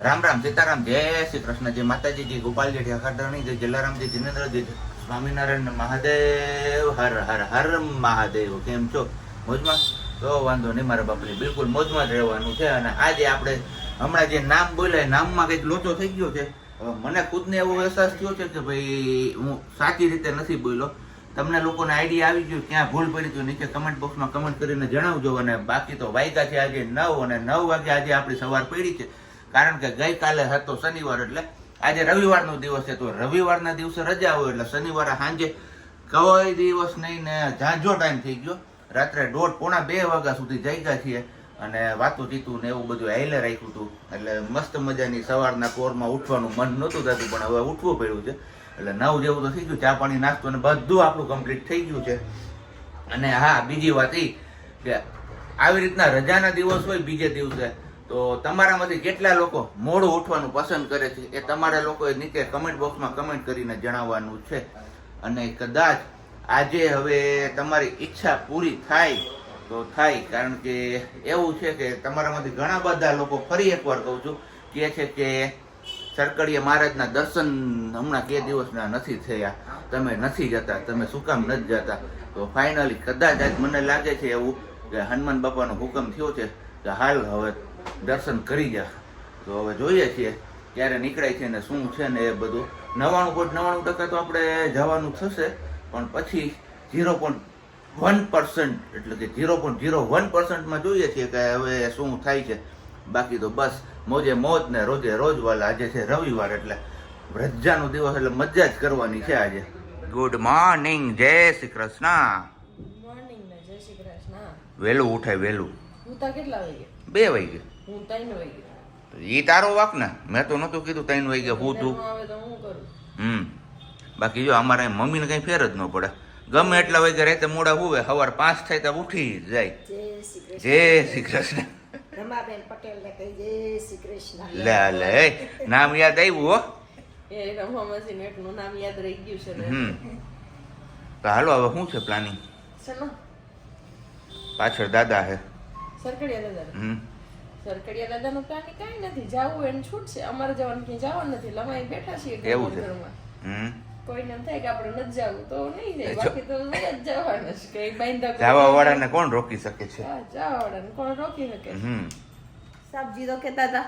રામ રામ સીતારામ, જય શ્રી કૃષ્ણ, જય માતાજી, જય ગોપાલજી જય હરધરણી જય જલારામજી જિનેન્દ્રજી સ્વામિનારાયણ મહાદેવ, હર હર હર મહાદેવ, કેમ છો? મોજમાં? તો વાંધો નહીં, મારા બાપની બિલકુલ મોજમાં જ રહેવાનું છે અને આજે આપણે હમણાં જે નામ બોલે નામમાં કંઈક લોચો થઈ ગયો છે. મને ખુદને એવો અહેસાસ થયો છે કે ભાઈ, હું સાચી રીતે નથી બોલ્યો. તમને લોકોને આઈડિયા આવી ગયું, ક્યાં ભૂલ પડી તો નીચે કમેન્ટ બોક્સમાં કમેન્ટ કરીને જણાવજો અને બાકી તો વાગ્યા છે આજે નવ અને નવ વાગે આજે આપણી સવાર પડી છે. કારણ કે ગઈકાલે હતો શનિવાર એટલે આજે રવિવારનો દિવસ છે, તો રવિવારના દિવસે રજા હોય એટલે શનિવારે સાંજે કોઈ દિવસ નહીં ને ઝાંઝો ટાઈમ થઈ ગયો. રાત્રે દોઢ, પોણા બે વાગ્યા સુધી જાગ્યા છીએ અને વાતું ચીતું ને એવું બધું હાઈલે રાખ્યું હતું. એટલે મસ્ત મજાની સવારના કોરમાં ઉઠવાનું મન નહોતું થતું, પણ હવે ઉઠવું પડ્યું છે. એટલે નવ જેવું તો થઈ ગયું, ચા પાણી, નાસ્તો અને બધું આપણું કમ્પ્લીટ થઈ ગયું છે. અને હા, બીજી વાત એ કે આવી રીતના રજાના દિવસ હોય બીજે દિવસે તો તમારામાંથી કેટલા લોકો મોડું ઉઠવાનું પસંદ કરે છે એ તમારા લોકોએ નીચે કમેન્ટ બોક્સમાં કમેન્ટ કરીને જણાવવાનું છે. અને કદાચ આજે હવે તમારી ઈચ્છા પૂરી થાય તો થાય, કારણ કે એવું છે કે તમારામાંથી ઘણા બધા લોકો ફરી એકવાર કહું છું કે છે કે સરકડીએ મહારાજના દર્શન હમણાં કે દિવસના નથી થયા, તમે નથી જતા, તમે શું કામ નથી જતા? તો ફાઇનલી કદાચ આજ મને લાગે છે એવું કે હનુમાન બાપાનો હુકમ થયો છે કે હાલ હવે દર્શન કરી ગયા. તો હવે જોઈએ છીએ ક્યારે નીકળાય છે ને શું છે ને એ બધું. નવાણું પોઈન્ટ નવાણું ટકા તો આપણે જવાનું થશે પણ પછી ઝીરો પોઈન્ટ વન પર્સન્ટ એટલે કે ઝીરો પોઈન્ટ ઝીરો વન પર્સન્ટમાં જોઈએ છીએ કે હવે શું થાય છે. બાકી તો બસ મોજે મોજ ને રોજે રોજ વાલા આજે છે રવિવાર એટલે રજાનો દિવસ એટલે મજા જ કરવાની છે આજે. ગુડ મોર્નિંગ જય શ્રી કૃષ્ણ. મોર્નિંગ જય શ્રી કૃષ્ણ. વહેલું ઉઠાય વહેલું ઉતા કેટલા વાગે? બે વાગે હું ત્રણ વાગે ઈ તારો વાક ને? મેં તો નહોતું કીધું ત્રણ વાગે હું તું? હમ. બાકી જો અમારે મમ્મીને કઈ ફેર જ ન પડે. ગમે એટલા વાગે રાતે મોડા હું સવાર પાંચ થાય તો ઉઠી જાય. જય શ્રી કૃષ્ણ. જય શ્રી કૃષ્ણ. રમાબેન પટેલ ને કહી જય શ્રી કૃષ્ણ. લે લે નામ યાદ આવ્યું હો? એ નામ યાદ રહી ગયું છે હમ. તો હાલો હવે શું છે પ્લાનિંગ પાછળ દાદા હે. સરકડિયા દાદા સરકડિયા દાદા નું પ્લાનિંગ કઈ નથી. જાવું એને છૂટ છે અમારે જવાનું ક્યાંય જવાનું નથી. લમાઈ બેઠા છીએ એવું છે. કોઈને એમ થાય કે આપણે નથી જવું તો નહીં જાય. બાકી તો જ જવાનું છે કઈ બાંધા જવા વાળાને કોણ રોકી શકે છે? જવા વાળાને કોણ રોકી શકે? હમ. સાબજી તો કહેતા હતા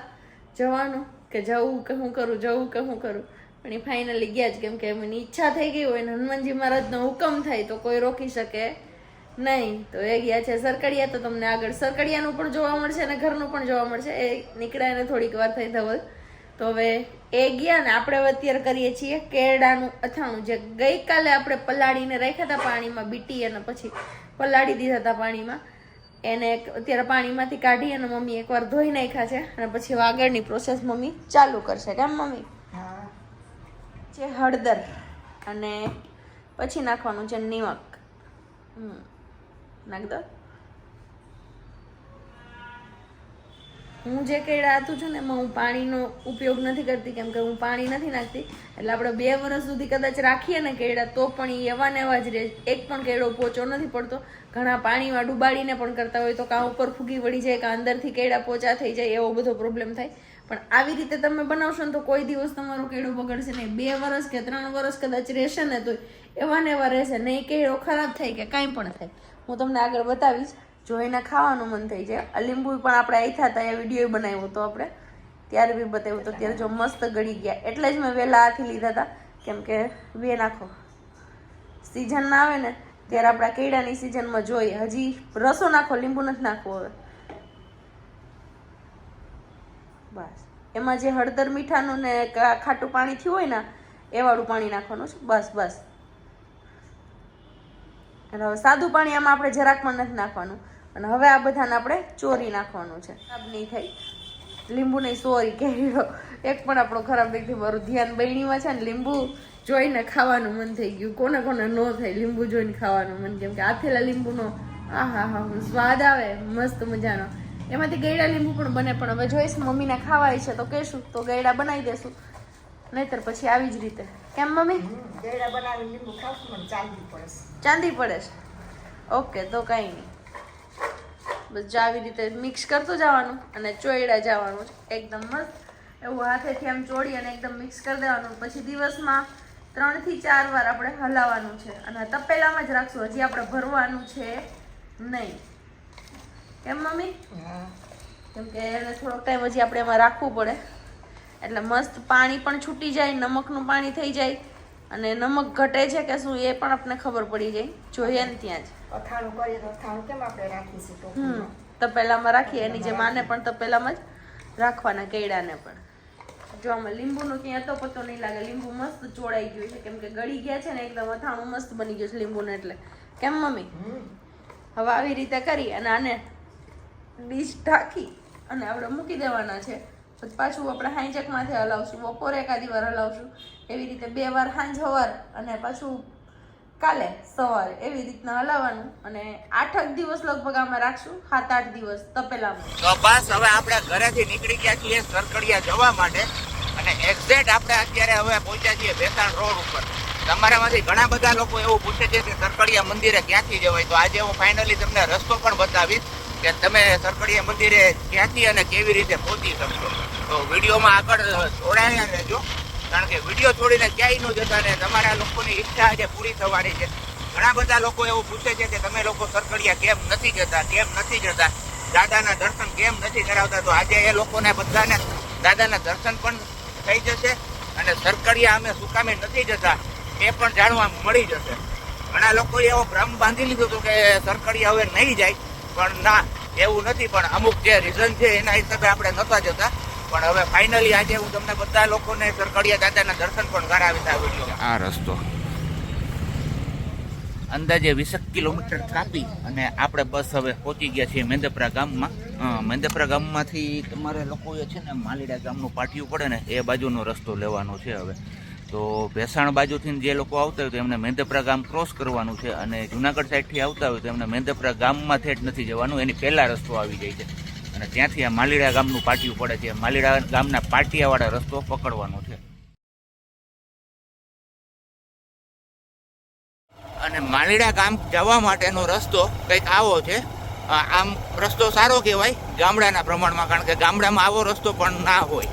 જવાનું કે જવું કે હું કરું જવું કે હું કરું. પણ એ ફાઇનલી ગયા જ કેમ કે એમની ઈચ્છા થઈ ગઈ હોય ને હનુમાનજી મહારાજનો હુકમ થાય તો કોઈ રોકી શકે. નહીં તો એ ગયા છે સરકડિયા તો તમને આગળ સરકડિયાનું પણ જોવા મળશે અને ઘરનું પણ જોવા મળશે. એ નીકળ્યા ને થોડીક વાર થઈ ધવલ. તો હવે એ ગયા ને આપણે અત્યારે કરીએ છીએ કેરડાનું અથાણું. જે ગઈકાલે આપણે પલાળીને રાખ્યા હતા પાણીમાં બીટી અને પછી પલાળી દીધા હતા પાણીમાં. એને એક અત્યારે પાણીમાંથી કાઢી અને મમ્મી એકવાર ધોઈ નાખ્યા છે અને પછી આગળની પ્રોસેસ મમ્મી ચાલુ કરશે. કેમ મમ્મી? છે હળદર અને પછી નાખવાનું છે નિમક. હમ. નાખ હું જે કેળા હતું છું ને એમાં હું પાણીનો ઉપયોગ નથી કરતી, કેમ કે હું પાણી નથી નાખતી. એટલે આપણે બે વર્ષ સુધી કદાચ રાખીએ ને કેળા, તો પણ એ એવા ને એવા જ રહે. એક પણ કેળો પોચો નથી પડતો. ઘણા પાણીમાં ડુબાડીને પણ કરતા હોય તો કાં ઉપર ફૂગી વળી જાય, કાં અંદરથી કેળા પોચા થઈ જાય, એવો બધો પ્રોબ્લેમ થાય. પણ આવી રીતે તમે બનાવશો ને તો કોઈ દિવસ તમારો કેળો બગડશે નહીં. બે વર્ષ કે ત્રણ વર્ષ કદાચ રહેશે ને તો એવા ને એવા રહેશે. નહીં કેળો ખરાબ થાય કે કાંઈ પણ થાય. હું તમને આગળ બતાવીશ. જો એને ખાવાનું મન થઈ જાય. લીંબુ પણ આપણે આઈથા હતા એ વીડિયો બનાવ્યો હતો આપણે. ત્યારે બી બતાવ્યું તો ત્યારે જો મસ્ત ગળી ગયા. એટલે જ મેં વહેલા હાથી લીધા હતા કેમ કે બે નાખો. સિઝન ના આવે ને, ત્યારે આપણા કેળાની સિઝનમાં જોઈએ. હજી રસો નાખો, લીંબુ નથી નાખવું હવે. બસ. એમાં જે હળદર મીઠાનું ને ખાટું પાણી થયું હોય ને એ વાળું પાણી નાખવાનું છે. બસ બસ. અને હવે સાદું પાણી આમાં આપણે જરાક પણ નથી નાખવાનું. અને હવે આ બધાને આપણે ચોરી નાખવાનું છે. ખરાબ નહીં થાય. લીંબુ નહીં સોરી કેરીઓ એક પણ આપણો ખરાબ નહીં થાય મારું ધ્યાન બહેણીમાં છે ને લીંબુ જોઈને ખાવાનું મન થઈ ગયું. કોને કોને ન થાય લીંબુ જોઈને ખાવાનું મન. કેમ કે આથેલા લીંબુનો આ હા હા સ્વાદ આવે, મસ્ત મજાનો. એમાંથી ગયડા લીંબુ પણ બને, પણ હવે જોઈશ મમ્મીને ખાવાય છે તો કહેશું તો ગયડા બનાવી દેશું. નહીતર પછી આવી જ રીતે. કેમ મમ્મી? દેડા બનાવી લીંબુ ખાવશું મને ચાંદી પડે ચાંદી પડે છે. ઓકે તો કાંઈ નહીં. બસ આવી રીતે મિક્સ કરતું જવાનું અને ચોયડા જવાનું. એકદમ મસ્ત. એવું હાથેથી આમ ચોળી અને એકદમ મિક્સ કરી દેવાનું. પછી દિવસમાં ત્રણથી ચાર વાર આપણે હલાવવાનું છે. અને તપેલામાં જ રાખશું. હજી આપણે ભરવાનું છે નહીં. કેમ મમ્મી? કેમ કે એને થોડોક ટાઈમ હજી આપણે એમાં રાખવું પડે. એટલે મસ્ત પાણી પણ છૂટી જાય નમકનું પાણી થઈ જાય. અને નમક ઘટે છે કે શું એ પણ આપણને ખબર પડી જાય. જોઈએ ને ત્યાં જ. અથાણું કરીએ તો અથાણું કેમ આપણે રાખીશું હમ તપેલામાં રાખીએ એની જે માને પણ તપેલામાં જ રાખવાના કેળાને પણ. જો આમાં લીંબુનો ક્યાં તો પતો નહીં લાગે. લીંબુ મસ્ત ચોળાઈ ગયું છે. કેમ કે ગળી ગયા છે ને એકદમ અથાણું મસ્ત બની ગયું છે લીંબુને એટલે. કેમ મમ્મી? હવે આવી રીતે કરી અને આને ડીશ ઢાંકી અને આપણે મૂકી દેવાના છે. પછી પાછું આપણે હાંજકમાંથી હલાવશું, બપોરે એકાદી વાર હલાવશું. એવી રીતે બે વાર હાંજ અને પાછું કાલે સવારે એવી રીતના હલાવવાનું અને આઠક દિવસ લગભગ આમાં રાખશું, સાત આઠ દિવસ તપેલામાં. તો બસ હવે આપણે ઘરેથી નીકળી ગયા છીએ સરકડિયા જવા માટે અને એક્ઝેક્ટ આપણે અત્યારે હવે પહોંચ્યા છીએ બેસાણ રોડ ઉપર. તમારામાંથી ઘણા બધા લોકો એવું પૂછે છે કે સરકડિયા મંદિરે ક્યાંથી જવાય? તો આજે હું ફાઇનલી તમને રસ્તો પણ બતાવીશ કે તમે સરકડિયા મંદિરે ક્યાંથી અને કેવી રીતે પહોંચી શકશો. તો વિડીયોમાં આગળ જોડાયા રહેજો. કારણ કે વીડિયો છોડીને ક્યાંય ન જતા ને તમારા લોકોની ઈચ્છા આજે પૂરી થવાની છે. ઘણા બધા લોકો એવું પૂછે છે કે તમે લોકો સરકડિયા કેમ નથી જતા, કેમ નથી જતા? દાદાના દર્શન કેમ નથી કરાવતા? તો આજે એ લોકોને બધાને દાદાના દર્શન પણ થઈ જશે અને સરકડિયા અમે સુકામે નથી જતા. એ પણ જાણવા મળી જશે. ઘણા લોકોએ એવો ભ્રમ બાંધી લીધો હતો કે સરકડિયા હવે નહીં જાય. પણ ના, એવું નથી. પણ અમુક જે રીઝન છે એના હિસાબે આપણે નતા જતા. પણ હવે ફાઇનલી આજે હું તમને બધા લોકોને સરકડિયા દાદાના દર્શન પણ કરાવી આ વીડિયો આ રસ્તો. અંદાજે વીસેક કિલોમીટર કાપી અને આપણે બસ હવે પહોંચી ગયા છીએ મેંદપરા ગામમાં. મેંદપરા ગામમાંથી તમારે લોકોએ છે ને માલીડા ગામનું પાટિયું પડે ને એ બાજુનો રસ્તો લેવાનો છે હવે. તો ભેસાણ બાજુથી જે લોકો આવતા હોય તો એમને મેંદપરા ગામ ક્રોસ કરવાનું છે અને જુનાગઢ સાઈડથી આવતા હોય તો એમને મેંદપરા ગામમાં થેટ નથી જવાનું. એની પહેલા રસ્તો આવી જાય છે. અને ત્યાંથી આ માલીડા ગામનું પાટિયું પડે છે. માલીડા ગામના પાટિયાવાળા રસ્તો પકડવાનો છે. અને માલીડા ગામ જવા માટેનો રસ્તો કંઈક આવો છે. આમ રસ્તો સારો કહેવાય, ગામડાના પ્રમાણમાં, કારણ કે ગામડામાં આવો રસ્તો પણ ના હોય.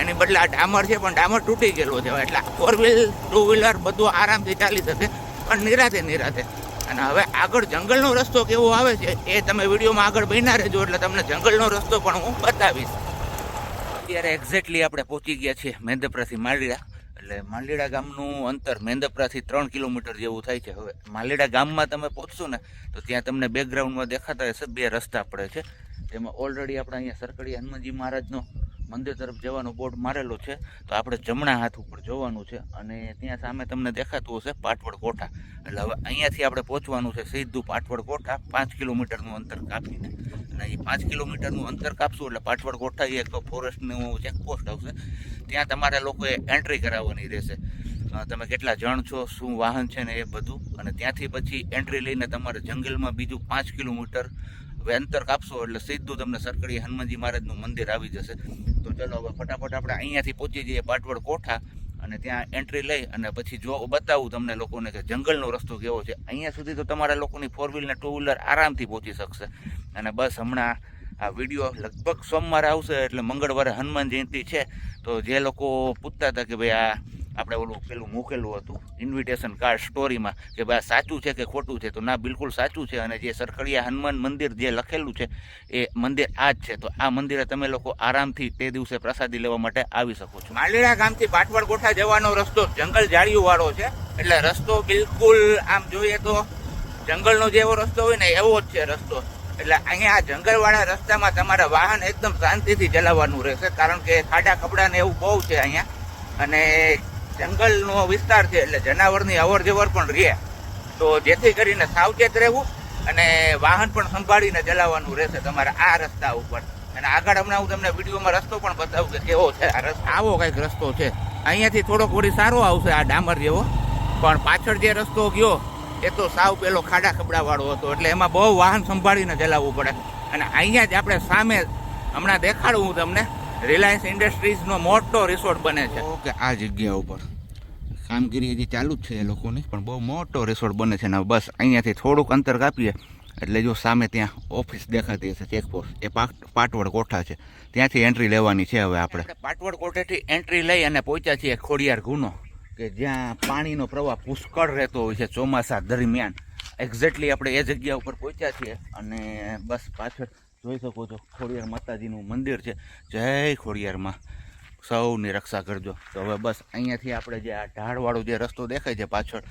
એની બદલે આ ડામર છે, પણ ડામર તૂટી ગયેલો છે. એટલે ફોર વ્હીલ ટુ વ્હીલર બધું આરામથી ચાલી શકે, પણ નિરાતે નિરાતે. અને હવે આગળ જંગલનો રસ્તો કેવો આવે છે, એ તમે વિડીયોમાં આગળ બન્યા રહેજો, એટલે તમને જંગલનો રસ્તો પણ હું બતાવીશ. અત્યારે એક્ઝેક્ટલી આપણે પહોંચી ગયા છીએ મેંદપરાથી માલડીડા, એટલે માલડીડા ગામનું અંતર મેંદપરાથી ત્રણ કિલોમીટર જેવું થાય છે. હવે માલડીડા ગામમાં તમે પહોંચશો ને, તો ત્યાં તમને બેકગ્રાઉન્ડમાં દેખાતા હશે બે રસ્તા પડે છે. તેમાં ઓલરેડી આપણે અહીંયા સરકડી હનુમાનજી મહારાજનો મંદિર તરફ જવાનો બોર્ડ મારેલો છે, તો આપણે જમણા હાથ ઉપર જોવાનું છે અને ત્યાં સામે તમને દેખાતું હશે પાટવડ કોઠા. એટલે હવે અહીંયાથી આપણે પહોંચવાનું છે સીધું પાટવડ કોઠા, પાંચ કિલોમીટરનું અંતર કાપીને. અને એ પાંચ કિલોમીટરનું અંતર કાપશું એટલે પાટવડ કોઠા એક ફોરેસ્ટનું ચેકપોસ્ટ આવશે. ત્યાં તમારે લોકોએ એન્ટ્રી કરાવવાની રહેશે. તમે કેટલા જણ છો, શું વાહન છે ને એ બધું. અને ત્યાંથી પછી એન્ટ્રી લઈને તમારે જંગલમાં બીજું પાંચ કિલોમીટર હવે અંતર કાપશો એટલે સીધું તમને સરકડી હનુમાનજી મહારાજનું મંદિર આવી જશે. તો ચલો હવે ફટાફટ આપણે અહીંયાથી પહોંચી જઈએ પાટવડ કોઠા અને ત્યાં એન્ટ્રી લઈ અને પછી જો બતાવું તમને લોકોને કે જંગલનો રસ્તો કેવો છે, અહીંયા સુધી તો તમારા લોકોની ફોર વ્હીલ ને ટુ વ્હીલર આરામથી પહોંચી શકશે. અને બસ હમણાં આ વીડિયો લગભગ સોમવારે આવશે એટલે મંગળવારે હનુમાન જયંતિ છે. તો જે લોકો પૂછતા હતા કે ભાઈ આ આપણે ઓલું પેલું મૂકેલું હતું ઇન્વિટેશન કાર્ડ સ્ટોરીમાં કે ભાઈ સાચું છે કે ખોટું છે? તો ના, બિલકુલ સાચું છે. અને જે સરખડિયા હનુમાન મંદિર જે લખેલું છે, એ મંદિર આ જ છે. તો આ મંદિરે તમે લોકો આરામથી તે દિવસે પ્રસાદી લેવા માટે આવી શકો છો. માલીડા ગામથી પાટવડ ગોઠા જવાનો રસ્તો જંગલ જાળીઓ વાળો છે. એટલે રસ્તો બિલકુલ આમ જોઈએ તો જંગલનો જેવો રસ્તો હોય ને, એવો જ છે રસ્તો. એટલે અહીંયા આ જંગલવાળા રસ્તામાં તમારે વાહન એકદમ શાંતિથી ચલાવવાનું રહેશે. કારણ કે ખાડા કપડાને એવું બહુ છે અહીંયા. અને જંગલનો વિસ્તાર છે એટલે જનાવરની અવર જવર પણ રહે. તો જેથી કરીને સાવચેત રહેવું અને વાહન પણ સંભાળીને ચલાવવાનું રહેશે તમારે આ રસ્તા ઉપર. અને આગળ હમણાં હું તમને વિડીયોમાં રસ્તો પણ બતાવું કે કેવો છે આ રસ્તો. આવો કંઈક રસ્તો છે. અહીંયાથી થોડોક વળી સારો આવશે આ ડામર જેવો. પણ પાછળ જે રસ્તો ગયો, એ તો સાવ પેલો ખાડા ખબડા વાળો હતો. એટલે એમાં બહુ વાહન સંભાળીને ચલાવવું પડે. અને અહીંયા જ આપણે સામે હમણાં દેખાડું હું તમને. રિલાયન્સ ઇન્ડસ્ટ્રીઝનો મોટો રિસોર્ટ બને છે. ઓકે આ જગ્યા ઉપર. કામગીરી હજી ચાલુ જ છે એ લોકોની પણ બહુ મોટો રિસોર્ટ બને છે ને બસ અહીંયાથી થોડુંક અંતર કાપીએ એટલે જો સામે ત્યાં ઓફિસ દેખાતી હશે ચેકપોસ્ટ એ પાટ પાટવડ કોઠા છે. ત્યાંથી એન્ટ્રી લેવાની છે હવે આપણે. પાટવડ કોઠેથી એન્ટ્રી લઈ અને પહોંચ્યા છીએ ખોડિયાર ગુનો કે જ્યાં પાણીનો પ્રવાહ પુષ્કળ રહેતો હોય છે ચોમાસા દરમિયાન. એક્ઝેક્ટલી આપણે એ જગ્યા ઉપર પહોંચ્યા છીએ અને બસ પાછળ જોઈ શકો છો, ખોડિયાર માતાજીનું મંદિર છે. જય ખોડિયારમાં. સૌની રક્ષા કરજો. તો હવે બસ અહીંયાથી આપણે જે આ ઢાળવાળો જે રસ્તો દેખાય છે પાછળ,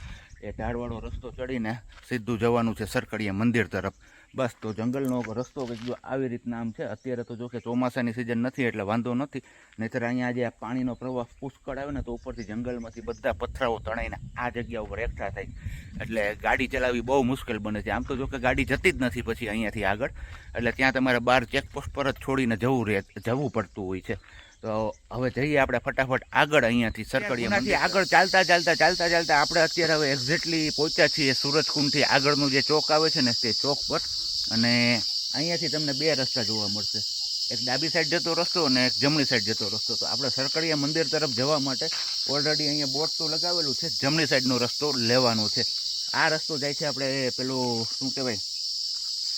એ ઢાળવાળો રસ્તો ચડીને સીધું જવાનું છે સરકડીયા મંદિર તરફ. બસ તો જંગલનો રસ્તો કંઈક જો આવી રીતના આમ છે. અત્યારે તો જો કે ચોમાસાની સિઝન નથી, એટલે વાંધો નથી. નહીંતર અહીંયા જે આ પાણીનો પ્રવાહ પુષ્કળ આવે ને તો ઉપરથી જંગલમાંથી બધા પથરાઓ તણાઈને આ જગ્યા ઉપર એકઠા થાય. એટલે ગાડી ચલાવવી બહુ મુશ્કેલ બને છે. આમ તો જો કે ગાડી જતી જ નથી પછી અહીંયાથી આગળ. એટલે ત્યાં તમારે બહાર ચેકપોસ્ટ પર જ છોડીને જવું રહે, જવું પડતું હોય છે. તો હવે જઈએ આપણે ફટાફટ આગળ અહીંયાથી સરકડીયામાંથી આગળ ચાલતા ચાલતા ચાલતા ચાલતા આપણે અત્યારે હવે એક્ઝેક્ટલી પહોંચ્યા છીએ સુરજકુંડથી આગળનું જે ચોક આવે છે ને તે ચોક પર. અને અહીંયાથી તમને બે રસ્તા જોવા મળશે. એક ડાબી સાઈડ જતો રસ્તો અને એક જમણી સાઈડ જતો રસ્તો. તો આપણે સરકડીયા મંદિર તરફ જવા માટે ઓલરેડી અહીંયા બોર્ડ તો લગાવેલું છે. જમણી સાઈડનો રસ્તો લેવાનો છે. આ રસ્તો જાય છે આપણે પેલું શું કહેવાય?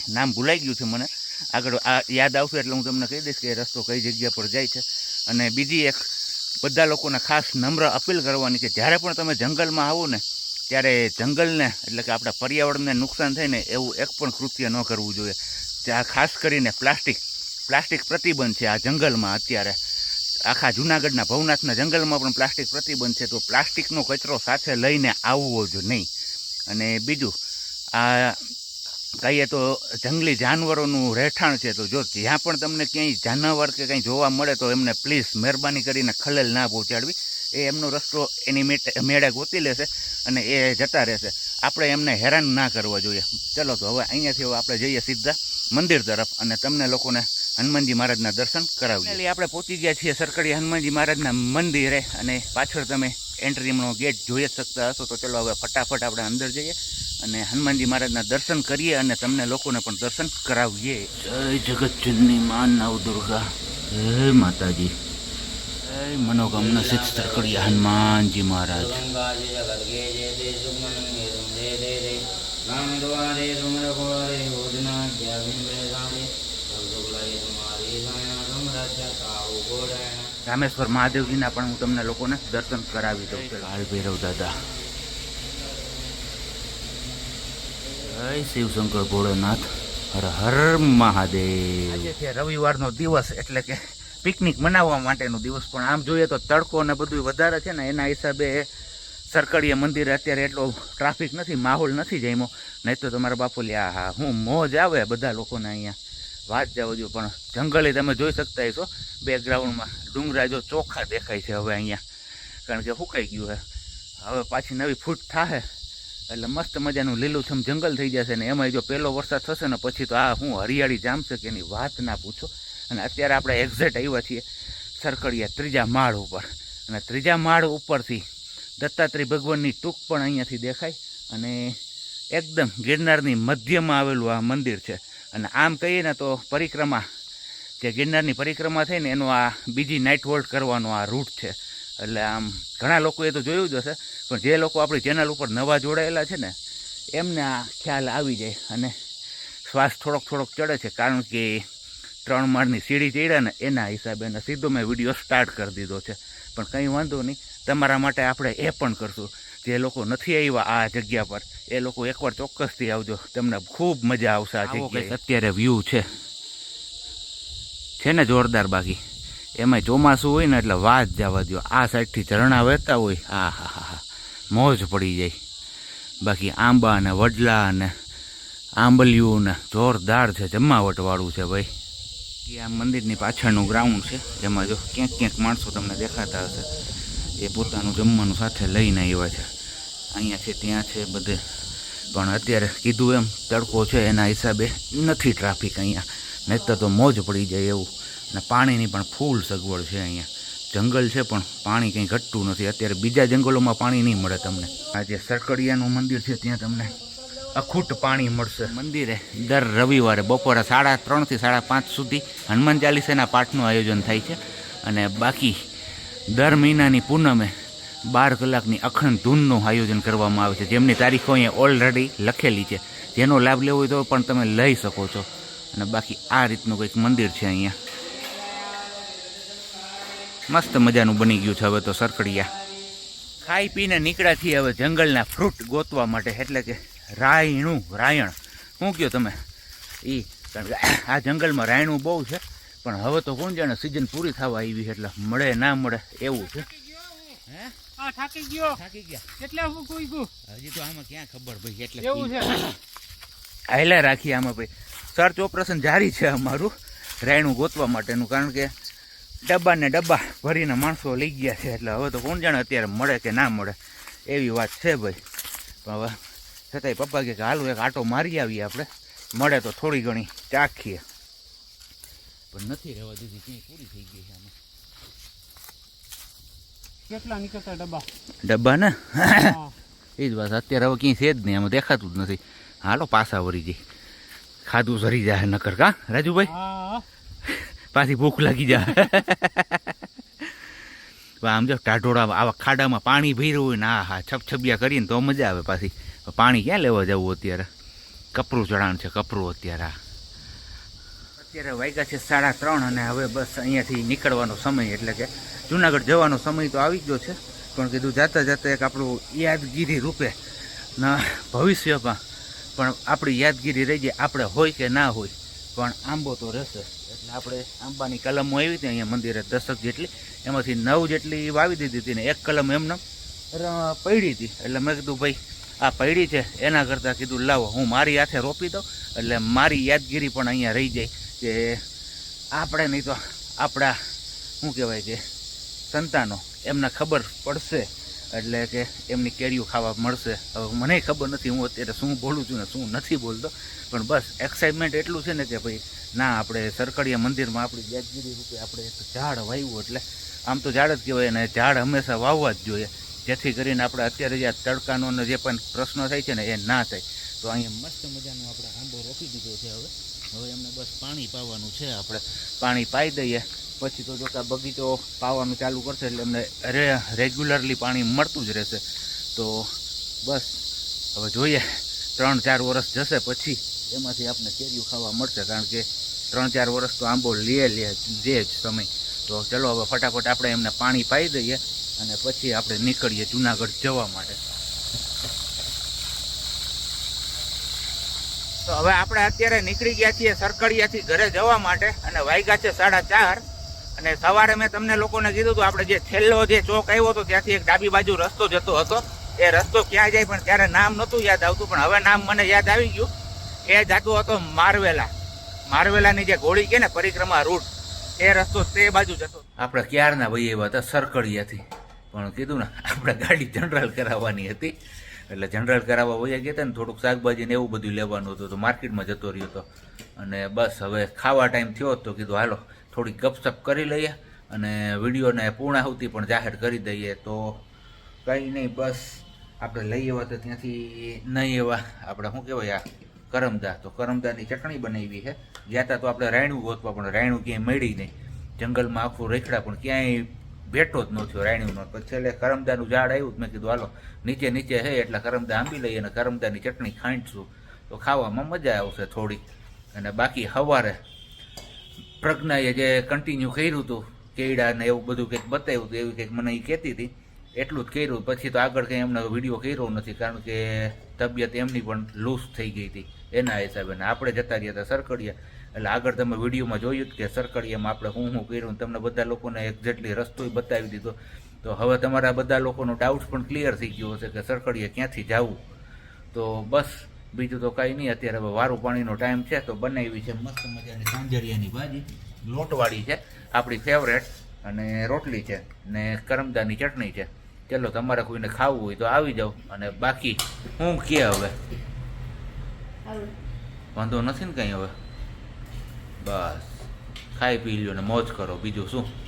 નામ ભૂલાઈ ગયું છે મને. આગળ આ યાદ આવશે એટલે હું તમને કહી દઈશ કે એ રસ્તો કઈ જગ્યા પર જાય છે. અને બીજી એક બધા લોકોને ખાસ નમ્ર અપીલ કરવાની કે જ્યારે પણ તમે જંગલમાં આવો ને, ત્યારે જંગલને એટલે કે આપણા પર્યાવરણને નુકસાન થાય ને, એવું એક પણ કૃત્ય ન કરવું જોઈએ. ત્યાં ખાસ કરીને પ્લાસ્ટિક પ્લાસ્ટિક પ્રતિબંધ છે આ જંગલમાં અત્યારે. આખા જુનાગઢના ભવનાથના જંગલમાં પણ પ્લાસ્ટિક પ્રતિબંધ છે, તો પ્લાસ્ટિકનો કચરો સાથે લઈને આવવો જ નહીં. અને બીજું, આ કહીએ તો જંગલી જાનવરોનું રહેઠાણ છે તો જો જ્યાં પણ તમને ક્યાંય જાનવર કે કંઈ જોવા મળે તો એમને પ્લીઝ મહેરબાની કરીને ખલેલ ના પહોંચાડવી. એ એમનો રસ્તો એની મેળે ગોતી લેશે અને એ જતા રહેશે. આપણે એમને હેરાન ના કરવા જોઈએ. ચલો તો હવે અહીંયાથી આપણે જઈએ સીધા મંદિર તરફ અને તમને લોકોને હનુમાનજી મહારાજના દર્શન કરાવીએ આપણે પહોંચી ગયા છીએ સરકડી હનુમાનજી મહારાજના મંદિરે અને પાછળ તમે એન્ટ્રીનો ગેટ જોઈ જ શકતા હશો. તો ચલો હવે ફટાફટ આપણે અંદર જઈએ અને હનુમાનજી મહારાજના દર્શન કરીએ અને તમને લોકોને પણ દર્શન કરાવીએ. જય જગતજનની મા નવ દુર્ગા. હે માતાજી. જય મનોકામના સિદ્ધ સરકડી હનુમાનજી મહારાજ. ગંગાજી જગત ગે જે તે સુમન મે સુંદે દે દે રામ દ્વારે સુમર ગોરે યોજના રામેશ્વર મહાદેવજીના પણ હું તમને લોકોને દર્શન કરાવી દઉં છું. હાલ ભૈરવ દાદા. જય શિવશંકર ભોળેનાથ. હર હર મહાદેવ. આજે છે રવિવારનો દિવસ એટલે કે પિકનિક મનાવવા માટેનો દિવસ પણ આમ જોઈએ તો તડકો ને બધું વધારે છે ને એના હિસાબે સરકડીએ મંદિરે અત્યારે એટલો ટ્રાફિક નથી માહોલ નથી જમ્યો. નહીં તો તમારા બાપુલી આ હા હું મોજ આવે બધા લોકોને અહીંયા. વાત જાવ જો પણ જંગલે તમે જોઈ શકતા હશો. બેકગ્રાઉન્ડમાં ડુંગરા જો ચોખ્ખા દેખાય છે હવે અહીંયા. કારણ કે સુકાઈ ગયું છે. હવે પાછી નવી ફૂટ થાશે એટલે મસ્ત મજાનું લીલુંછમ જંગલ થઈ જશે ને એમાં જો પહેલો વરસાદ થશે ને પછી તો આ હું હરિયાળી જામશે કે એની વાત ના પૂછો. અને અત્યારે આપણે એક્ઝેક્ટ આવ્યા છીએ સરકડિયા ત્રીજા માળ ઉપર. અને ત્રીજા માળ ઉપરથી દત્તાત્રેય ભગવાનની ટૂંક પણ અહીંયાથી દેખાય. અને એકદમ ગિરનારની મધ્યમાં આવેલું આ મંદિર છે. અને આમ કહીએ ને તો પરિક્રમા, જે ગિરનારની પરિક્રમા થઈ ને એનો આ બીજી નાઇટ વોલ્ટ કરવાનો આ રૂટ છે. એટલે આમ ઘણા લોકોએ તો જોયું જ હશે, પણ જે લોકો આપણી ચેનલ ઉપર નવા જોડાયેલા છે ને, એમને આ ખ્યાલ આવી જાય અને શ્વાસ થોડોક થોડોક ચડે છે. કારણ કે ત્રણ માળની સીડી ચડ્યા ને એના હિસાબે અને સીધો મેં વીડિયો સ્ટાર્ટ કરી દીધો છે. પણ કંઈ વાંધો નહીં, તમારા માટે આપણે એ પણ કરશું. જે લોકો નથી આવ્યા આ જગ્યા પર. એ લોકો એકવાર ચોક્કસથી આવજો. તમને ખૂબ મજા આવશે આ જગ્યાએ. અત્યારે વ્યૂ છે. છે ને જોરદાર બાકી. એમાં ચોમાસું હોય ને એટલે વાત જવા દો આ સાઈડથી ઝરણા વહેતા હોય. હા હા હા હા. મોજ પડી જાય. બાકી આંબા ને વડલા ને આંબલિયું ને જોરદાર છે. જમાવટવાળું છે ભાઈ. આ મંદિરની પાછળનું ગ્રાઉન્ડ છે. એમાં જો ક્યાંક ક્યાંક માણસો તમને દેખાતા હશે. એ પોતાનું જમવાનું સાથે લઈને આવ્યા છે. અહીંયા છે, ત્યાં છે બધે. પણ અત્યારે કીધું એમ, તડકો છે, એના હિસાબે નથી ટ્રાફિક અહીંયા. નહીતર તો મોજ પડી જાય એવું. અને પાણીની પણ ફૂલ સગવડ છે અહીંયા. જંગલ છે પણ પાણી કંઈ ઘટતું નથી. અત્યારે બીજા જંગલોમાં પાણી નહીં મળે તમને. આ જે સરકડિયાનું મંદિર છે, ત્યાં તમને અખૂટ પાણી મળશે. મંદિરે દર રવિવારે બપોરે સાડા ત્રણથી સાડા પાંચ સુધી હનુમાન ચાલીસાના પાઠનું આયોજન થાય છે. અને બાકી દર મહિનાની પૂનમે બાર કલાકની અખંડ ધૂનનું આયોજન કરવામાં આવે છે. જેમની તારીખો અહીંયા ઓલરેડી લખેલી છે. જેનો લાભ લેવો હોય તો પણ તમે લઈ શકો છો. અને બાકી આ રીતનું કંઈક મંદિર છે અહીંયા. મસ્ત મજાનું બની ગયું છે હવે તો સરકડિયા. ખાઈ પીને નીકળ્યા છીએ હવે જંગલના ફ્રૂટ ગોતવા માટે. એટલે કે રાયણું, રાયણ. શું કહો તમે? એ કારણ કે આ જંગલમાં રાયણું બહુ છે. પણ હવે તો કોણ જાણે સિઝન પૂરી થવા આવી એટલે મળે ના મળે એવું છે. હે. આ થાકી ગયો. થાકી ગયા. એટલે હું કોઈ ગયું હજી તો આમાં ક્યાં ખબર ભાઈ એટલે એવું છે. હાઈલા રાખીએ આમાં ભાઈ. સર્ચ ઓપરેશન જારી છે અમારું રાયણું ગોતવા માટેનું કારણ કે ડબ્બા ને ડબ્બા ભરીને માણસો લઈ ગયા છે એટલે હવે તો કોણ જાણે અત્યારે મળે કે ના મળે એવી વાત છે ભાઈ. પણ હવે છતાંય પપ્પા કે હાલો એક આટો મારી આવીએ આપણે. મળે તો થોડી ઘણી ચાખીએ. પણ નથી રહેવા દીધી ક્યાંય પૂરી થઈ ગઈ છે આમાં. કેટલા નીકળતા ડબ્બા? ડબ્બા ને? એ જ વાત અત્યારે હવે ક્યાંય છે જ નહીં આમાં દેખાતું જ નથી. હાલો પાછા વળી જઈ ખાધું સરી જાય નકર કા રાજુભાઈ? હા. પાછી ભૂખ લાગી જાય. આમ જો ટાઢોળા આવા ખાડામાં પાણી ભર્યું હોય ને આ હા છપછપિયા કરીને તો મજા આવે પાછી. પાણી ક્યાં લેવા જવું અત્યારે? કપરું ચડાણ છે કપરું અત્યારે આ અત્યારે વાગ્યા છે સાડા ત્રણ અને હવે બસ અહીંયાથી નીકળવાનો સમય, એટલે કે જુનાગઢ જવાનો સમય તો આવી ગયો છે, પણ કીધું જાતા જાતા એક આપણું યાદગીરી રૂપે ના ભવિષ્યમાં પણ આપણી યાદગીરી રહી જાય, આપણે હોય કે ના હોય, પણ આંબો તો રહેશે. એટલે આપણે આંબાની કલમો આવી હતી અહીંયા મંદિરે દશક જેટલી, એમાંથી નવ જેટલી વાવી દીધી હતી ને એક કલમ એમને પડી હતી. એટલે મેં કીધું, ભાઈ, આ પડી છે, એના કરતાં કીધું, લાવો, હું મારી હાથે રોપી દઉં, એટલે મારી યાદગીરી પણ અહીંયા રહી જાય. કે આપણે નહીં તો આપણા, શું કહેવાય કે, સંતાનો એમને ખબર પડશે એટલે કે એમની કેરીઓ ખાવા મળશે. હવે મને ખબર નથી, હું અત્યારે શું બોલું છું ને શું નથી બોલતો. પણ બસ એક્સાઇટમેન્ટ એટલું છે ને કે ભાઈ, ના, આપણે સરકડીયા મંદિરમાં આપણી યાદગીરી રૂપે આપણે એક ઝાડ વાવ્યું એટલે આમ તો ઝાડ જ કહેવાય અને ઝાડ હંમેશા વાવવા જ જોઈએ. જેથી કરીને આપણે અત્યારે જે તડકાનો જે પણ પ્રશ્ન થાય છે ને એ ના થાય. તો અહીંયા મસ્ત મજાનું આપણે આંબો રોપી દીધો છે હવે. હવે એમને બસ પાણી પાવાનું છે, આપણે પાણી પાઈ દઈએ. પછી તો જો કે બગીચો પાવાનું ચાલુ કરશે એટલે એમને રે રેગ્યુલરલી પાણી મળતું જ રહેશે. તો બસ, હવે જોઈએ ત્રણ ચાર વરસ જશે પછી એમાંથી આપણે કેરીઓ ખાવા મળશે, કારણ કે ત્રણ ચાર વર્ષ તો આંબો લે લે જે જ સમય. તો ચલો, હવે ફટાફટ આપણે એમને પાણી પાઈ દઈએ અને પછી આપણે નીકળીએ જુનાગઢ જવા માટે. તો હવે આપણે અત્યારે નીકળી ગયા છીએ સરકડિયાથી ઘરે જવા માટે અને વાગ્યા છે સાડા ચાર. અને સવારે મેં તમને લોકોને કીધું હતું, આપણે જે છેલ્લો જે ચોક આવ્યો હતો, ત્યાંથી એક ડાબી બાજુ રસ્તો જતો હતો. એ રસ્તો ક્યાં જાય પણ ત્યારે નામ નહોતું યાદ આવતું, પણ હવે નામ મને યાદ આવી ગયું. એ જતો હતો મારવેલા. મારવેલાની જે ગોળી કે ને પરિક્રમા રૂટ એ રસ્તો તે બાજુ જતો આપણે ક્યારના ભાઈ એવા હતા? સરકડિયાથી. પણ કીધું ને, આપણે ગાડી જનરલ કરાવવાની હતી. એટલે જનરલ કરાવવા વયા ગયા હતા ને થોડુંક શાકભાજી ને એવું બધું લેવાનું હતું તો માર્કેટમાં જતો રહ્યો હતો અને બસ હવે ખાવા ટાઈમ થયો તો કીધું હાલો થોડી ગપસપ કરી લઈએ અને વિડીયોને પૂર્ણાહુતિ પણ જાહેર કરી દઈએ તો કંઈ નહીં બસ આપણે લઈ એવા તો ત્યાંથી નહીં એવા આપણે શું કહેવાય આ કરમદા, તો કરમદાની ચટણી બનાવી છે. ગયા તા તો આપણે રાયણું ગોતવા, પણ રાયણું ક્યાંય મળી નહીં. જંગલમાં આખું રેખડા પણ ક્યાંય બેઠો જ ન થયો રાયણુંનો. પછી છેલ્લે કરમદાનું ઝાડ આવ્યું મેં કીધું, હાલો, નીચે નીચે હે, એટલે કરમદા આંબી લઈએ અને કરમદાની ચટણી ખાંડશું. તો ખાવામાં મજા આવશે થોડી. અને બાકી સવારે પ્રજ્ઞાએ જે કન્ટિન્યુ કર્યું હતું, કેળા ને એવું બધું કંઈક બતાવ્યું હતું, એવી કંઈક મને એ કહેતી હતી. એટલું જ કર્યું. પછી તો આગળ કંઈ એમને વીડિયો કર્યો નથી, કારણ કે તબિયત એમની પણ લૂઝ થઈ ગઈ હતી. એના હિસાબે. આપણે જતા રહ્યા હતા સરકડીયા. એટલે આગળ તમે વિડીયોમાં જોયું કે સરકડીયામાં આપણે હું હું કર્યું તમને બધા લોકોને એક્ઝેક્ટલી રસ્તો બતાવી દીધો. તો હવે તમારા બધા લોકોનો ડાઉટ પણ ક્લિયર થઈ ગયો હશે કે સરકડીયા ક્યાંથી જવું? તો બસ, બીજું તો કાંઈ નહીં. અત્યારે હવે વારું પાણીનો ટાઈમ છે, તો બનાવી છે મસ્ત મજાની સાંજરિયાની ભાજી. લોટવાળી છે, આપણી ફેવરેટ અને રોટલી છે, ને કરમદાની ચટણી છે. ચલો, તમારે કોઈને ખાવું હોય તો આવી જાઓ. અને બાકી હું કે હવે? વાંધો નથી ને કંઈ હવે? બસ. ખાઈ પી લ્યો ને મોજ કરો બીજું શું?